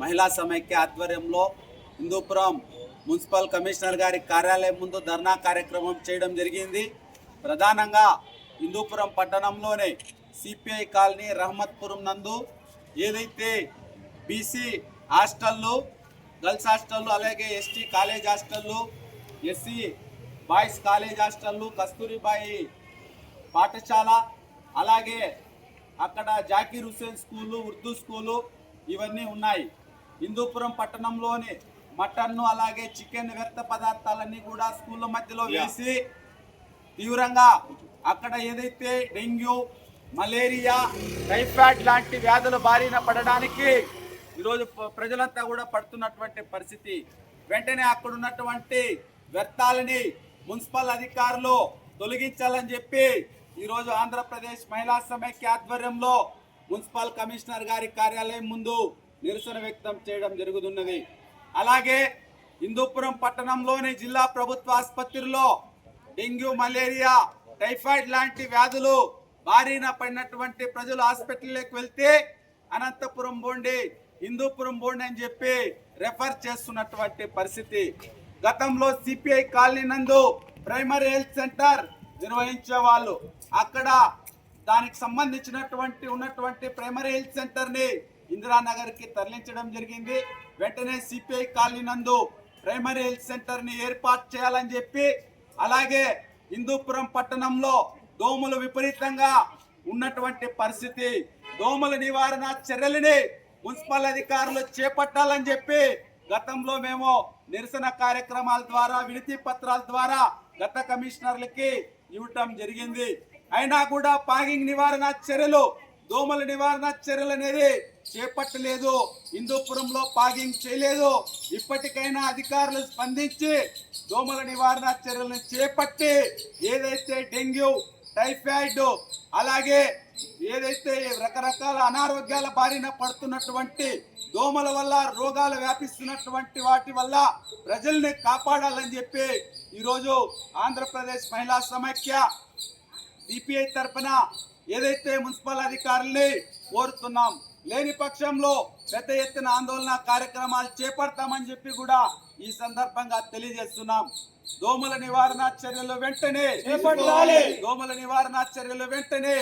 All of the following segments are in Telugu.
మహిళా సమైక్య ఆధ్వర్యంలో హిందూపురం మున్సిపల్ కమిషనర్ గారి కార్యాలయం ముందు ధర్నా కార్యక్రమం చేయడం జరిగింది. ప్రధానంగా హిందూపురం పట్టణంలోని సిపిఐ కాలనీ రహమత్పురం నందు ఏదైతే బీసీ హాస్టళ్ళు గర్ల్స్ హాస్టళ్ళు అలాగే ఎస్టీ కాలేజ్ హాస్టళ్ళు ఎస్సీ బాయ్స్ కాలేజ్ హాస్టళ్ళు కస్తూరిబాయి పాఠశాల అలాగే అక్కడ జాకీర్ హుస్సేన్ స్కూలు ఉర్దూ స్కూలు ఇవన్నీ ఉన్నాయి. హిందూపురం పట్టణంలోని మటన్ను అలాగే చికెన్ వ్యర్థ పదార్థాలన్నీ కూడా స్కూళ్ళ మధ్యలో వేసి తీవ్రంగా అక్కడ ఏదైతే డెంగ్యూ మలేరియా టైఫాయిడ్ లాంటి వ్యాధుల బారిన పడడానికి ఈరోజు ప్రజలంతా కూడా పడుతున్నటువంటి పరిస్థితి. వెంటనే అక్కడ ఉన్నటువంటి వ్యర్థాలని మున్సిపల్ అధికారులు తొలగించాలని చెప్పి ఈరోజు ఆంధ్రప్రదేశ్ మహిళా సమైక్య ఆధ్వర్యంలో మున్సిపల్ కమిషనర్ గారి కార్యాలయం ముందు నిరసన వ్యక్తం చేయడం జరుగుతున్నది. అలాగే హిందూపురం పట్టణంలోని జిల్లా ప్రభుత్వ ఆసుపత్రిలో డెంగ్యూ మలేరియా టైఫాయిడ్ లాంటి వ్యాధులు బారిన పడినటువంటి ప్రజలు హాస్పిటల్లోకి వెళ్తే అనంతపురం బోండి హిందూపురం బోండి అని చెప్పి రెఫర్ చేస్తున్నటువంటి పరిస్థితి. గతంలో సిపిఐ కాలనీ నందు ప్రైమరీ హెల్త్ సెంటర్ నిర్వహించేవాళ్ళు. అక్కడ దానికి సంబంధించినటువంటి ఉన్నటువంటి ప్రైమరీ హెల్త్ సెంటర్ని ఇందిరానగర్కి ఇందిరానగర్కి తరలించడం జరిగింది. వెంటనే సిపిఐ కాలనీ నందు ప్రైమరీ హెల్త్ సెంటర్ని ఏర్పాటు చేయాలని చెప్పి అలాగే హిందూపురం పట్టణంలో దోమలు విపరీతంగా ఉన్నటువంటి పరిస్థితి. దోమల నివారణ చర్యలని మున్సిపల్ అధికారులు చేపట్టాలని చెప్పి గతంలో మేము నిరసన కార్యక్రమాల ద్వారా వినతి పత్రాల ద్వారా గత కమిషనర్లకి ఇవ్వటం జరిగింది. అయినా కూడా పాగింగ్ నివారణ చర్యలు దోమల నివారణ చర్యలు అనేది చేపట్టలేదు. హిందూపురంలో పాగింగ్ చేయలేదు. ఇప్పటికైనా అధికారులు స్పందించి దోమల నివారణ చర్యలను చేపట్టి ఏదైతే డెంగ్యూ టైఫాయిడ్ అలాగే ఏదైతే రకరకాల అనారోగ్యాల బారిన పడుతున్నటువంటి దోమల వల్ల రోగాలు వ్యాపిస్తున్నటువంటి వాటి వల్ల ప్రజల్ని కాపాడాలని చెప్పి ఈరోజు ఆంధ్రప్రదేశ్ మహిళా సమైక్య సిపిఐ తరపున ఏదైతే మున్సిపల్ అధికారుల్ని కోరుతున్నాం. లేని పక్షంలో పెద్ద ఎత్తున ఆందోళన కార్యక్రమాలు చేపడతామని చెప్పి కూడా ఈ సందర్భంగా తెలియజేస్తున్నాం దోమల నివారణ చర్యలు వెంటనే. దోమల నివారణ చర్యలు వెంటనే.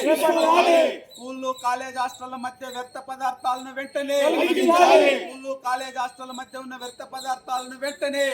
స్కూళ్ళు కాలేజ్ హాస్టళ్ళ మధ్య వ్యర్థ పదార్థాలను వెంటనే. స్కూళ్ళు కాలేజ్ హాస్టళ్ళ మధ్య ఉన్న వ్యర్థ పదార్థాలను వెంటనే.